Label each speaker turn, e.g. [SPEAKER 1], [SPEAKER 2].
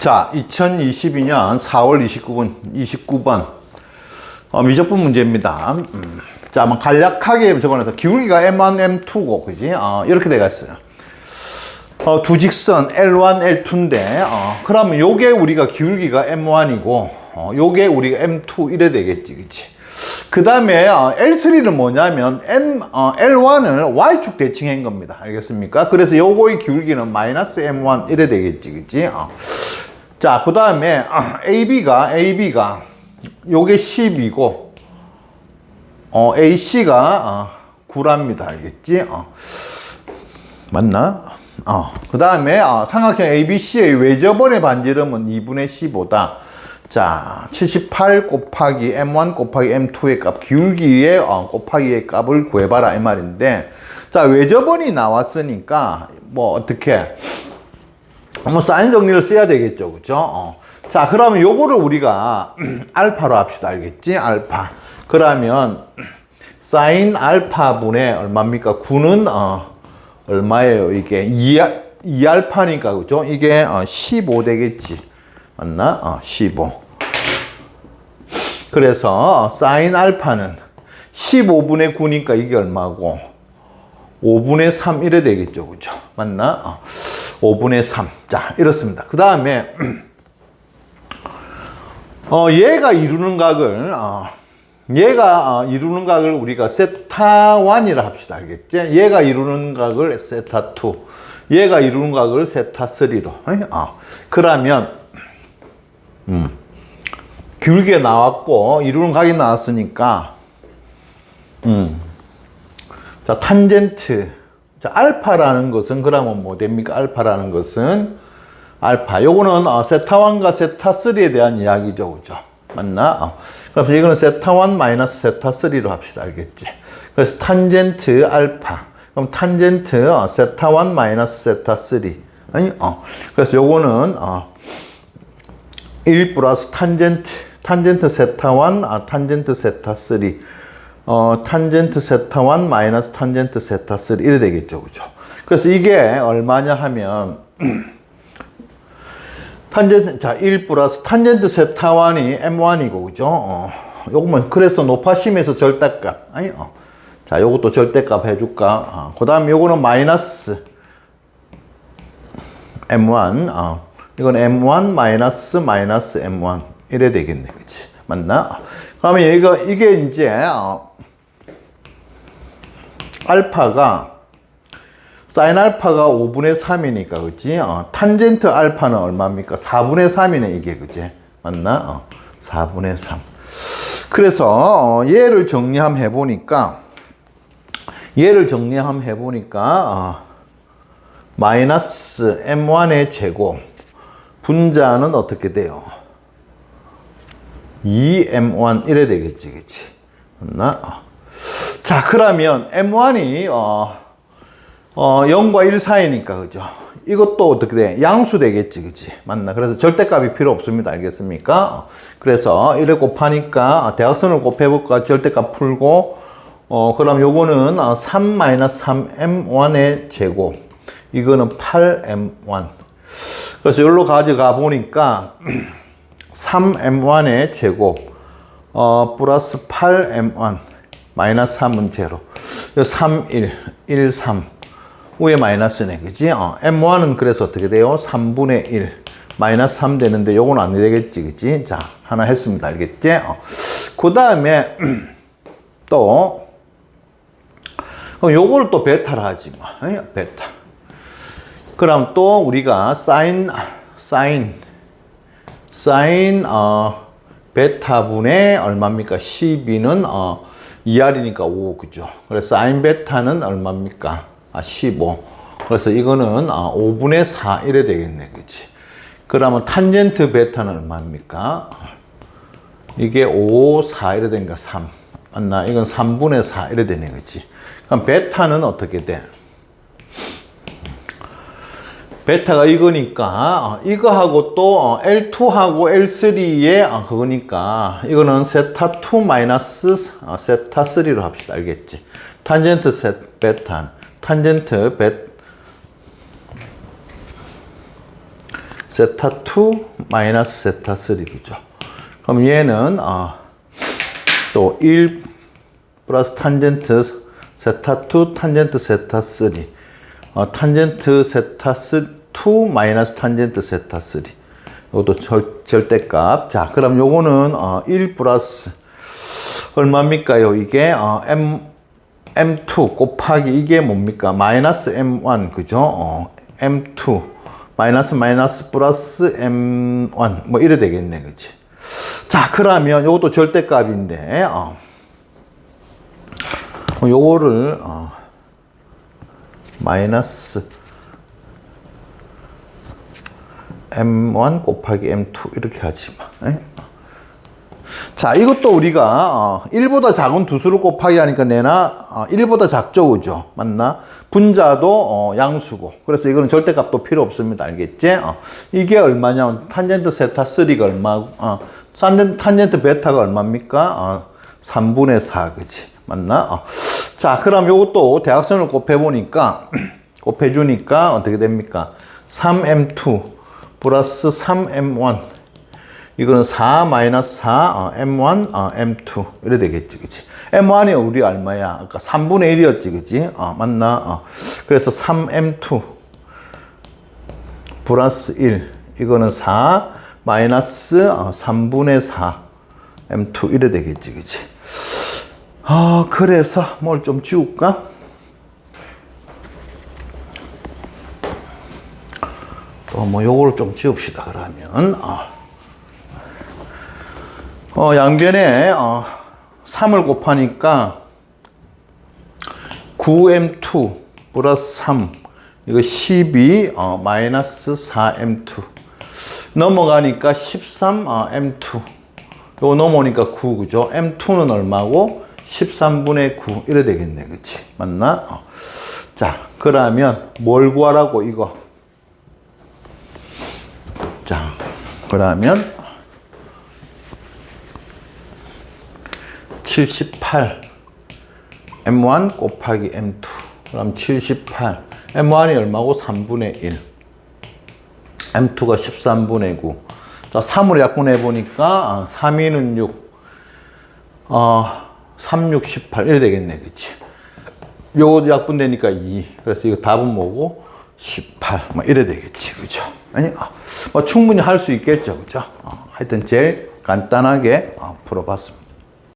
[SPEAKER 1] 자, 2022년 4월 29분, 29번. 어, 미적분 문제입니다. 음. 자, 한번 간략하게 적어놔서 기울기가 M1, M2고, 그지? 어, 이렇게 돼가 있어요. 어, 두 직선 L1, L2인데, 어, 그러면 요게 우리가 기울기가 M1이고, 어, 요게 우리가 M2 이래 되겠지, 그치? 그 다음에 어, L3는 뭐냐면 M, 어, L1을 Y축 대칭한 겁니다. 알겠습니까? 그래서 요거의 기울기는 마이너스 M1 이래 되겠지, 그치? 어. 자, 그 다음에 AB가, AB가 요게 10이고, 어, AC가 어, 9랍니다. 알겠지? 어. 맞나? 어. 그 다음에 어, 삼각형 ABC의 외접원의 반지름은 2분의 15다. 자, 78 곱하기 M1 곱하기 M2의 값, 기울기의 어, 곱하기의 값을 구해봐라 이 말인데, 자, 외접원이 나왔으니까 뭐 어떻게 뭐 사인 정리를 써야 되겠죠, 그죠? 어. 자, 그러면 요거를 우리가 알파로 합시다, 알겠지? 알파. 그러면 사인 알파분의 얼마입니까? 9는 어, 얼마예요? 이게 2, 2알파니까 그죠? 이게 어, 15 되겠지. 맞나? 어, 15. 그래서 어, 사인 알파는 15분의 9니까 이게 얼마고? 5분의 3 이래 되겠죠. 그죠? 맞나? 어, 5분의 3. 자, 이렇습니다. 그 다음에 어, 얘가 이루는 각을 어, 얘가 어, 이루는 각을 우리가 세타1이라 합시다. 알겠지? 얘가 이루는 각을 세타2. 얘가 이루는 각을 세타3로. 어. 그러면 음. 길게 나왔고 이루는 각이 나왔으니까 음. 자, 탄젠트. 자, 알파라는 것은 그러면 뭐 됩니까? 알파라는 것은 알파. 요거는 어, 세타1과 세타3에 대한 이야기죠. 그죠? 맞나? 어. 그래서 이거는 세타1 마이너스 세타3로 합시다. 알겠지? 그래서 탄젠트 알파. 그럼 탄젠트 어, 세타1 마이너스 세타3. 아니, 어. 그래서 요거는 어, 1 플러스 탄젠트, 탄젠트 세타1, 아, 탄젠트 세타3. 어, 탄젠트 세타 1 마이너스 탄젠트 세타 3 이래 되겠죠. 그죠? 그래서 이게 얼마냐 하면 탄젠트, 자, 1 플러스 탄젠트 세타 1이 M1이고, 그죠? 어, 요거면, 그래서 높아심에서 절대값. 아니, 어. 자, 요것도 절대값 해 줄까? 어, 그 다음 요거는 마이너스 M1, 어. 이건 M1 마이너스 마이너스 M1. 이래 되겠네. 그치? 맞나? 그러면 얘가, 이게 이제, 어, 알파가 사인 알파가 5분의 3이니까 그지? 어, 탄젠트 알파는 얼마입니까? 4분의 3이네 이게 그지? 맞나? 어, 4분의 3. 그래서 어, 얘를 정리함 해보니까 얘를 정리함 해보니까 어, 마이너스 m1의 제곱 분자는 어떻게 돼요? 2m1 이래 되겠지, 그치? 맞나? 어. 자, 그러면 m1이 어, 어, 0과 1 사이니까, 그죠? 이것도 어떻게 돼? 양수 되겠지, 그치? 맞나? 그래서 절대값이 필요 없습니다. 알겠습니까? 그래서 1을 곱하니까 대각선을 곱해볼까? 절대값 풀고, 어, 그럼 요거는 3-3m1의 제곱. 이거는 8m1. 그래서 여기로 가져가 보니까 3m1의 제곱, 어, 플러스 8m1. 마이너스 3은 제로. 3, 1, 1, 3. 위에 마이너스네. 그지? 어, M1은 그래서 어떻게 돼요? 3분의 1. 마이너스 3 되는데 요건 안 되겠지. 그지? 자, 하나 했습니다. 알겠지? 어. 그 다음에 또 요걸 또 베타라 하지 뭐. 베타. 그럼 또 우리가 사인 사인 사인 어 베타분의 얼마입니까? 12는 어 2R이니까 5, 그죠? 그래서 사인 베타는 얼마입니까? 아, 15. 그래서 이거는 아, 5분의 4 이래 되겠네. 그치? 그러면 탄젠트 베타는 얼마입니까? 이게 5, 4 이래 되니까 3. 맞나? 이건 3분의 4 이래 되네. 그치? 그럼 베타는 어떻게 돼? 베타가 이거니까 이거하고 또 L2하고 L3의 그거니까 이거는 세타 2 마이너스 세타 3로 합시다. 알겠지? 탄젠트 셋 베타 탄젠트 베 세타 2 마이너스 세타 3 그죠? 그럼 얘는 어, 또1 플러스 탄젠트 세타 2 탄젠트 세타 3 어, 탄젠트 세타 2 마이너스 탄젠트 세타 3 이것도 절, 절대값. 자 그럼 요거는 어, 1 플러스 얼마입니까요 이게 어, m m2 곱하기 이게 뭡니까? 마이너스 m1 그죠? 어, m2 마이너스 마이너스 플러스 m1 뭐 이래 되겠네 그치? 자 그러면 요것도 절대값인데 어. 어, 요거를 어, 마이너스 m1 곱하기 m2 이렇게 하지 마. 에? 자, 이것도 우리가 어, 1보다 작은 두 수를 곱하기 하니까 내나 어, 1보다 작죠, 그죠? 맞나? 분자도 어, 양수고. 그래서 이거는 절대값도 필요 없습니다. 알겠지? 어, 이게 얼마냐? 탄젠트 세타 3가 얼마? 어, 탄젠트, 베타가 얼마입니까? 어, 3분의 4, 그지? 맞나? 어. 자, 그럼 요것도 대각선을 곱해보니까, 곱해주니까 어떻게 됩니까? 3m2 플러스 3m1 이거는 4 마이너스 4 어, m1 어, m2 이래 되겠지 그치? m1이 우리 얼마야. 아까 3분의 1이었지 그치? 어, 맞나? 어. 그래서 3m2 플러스 1 이거는 4 마이너스 어, 3분의 4 m2 이래 되겠지 그치? 아 그래서 뭘 좀 지울까 뭐 요거를 좀 지웁시다 그러면 어. 어, 양변에 어, 3을 곱하니까 9m2 플러스 3 이거 12 어, 마이너스 4m2 넘어가니까 13 어, m2 요거 넘어오니까 9 그죠? m2는 얼마고? 13분의 9 이래 되겠네 그치? 맞나? 어. 자 그러면 뭘 구하라고 이거 자. 그러면 78 M1 곱하기 M2 그럼 78 M1이 얼마고? 3분의 1 M2가 13분의 9 자, 3으로 약분해 보니까 3, 2는 6 어, 3, 6, 18 이래 되겠네 그치? 요거 약분되니까 2 그래서 이거 답은 뭐고? 18뭐 이래 되겠지 그죠 아니 뭐 충분히 할 수 있겠죠. 그죠 어, 하여튼 제일 간단하게 어, 풀어봤습니다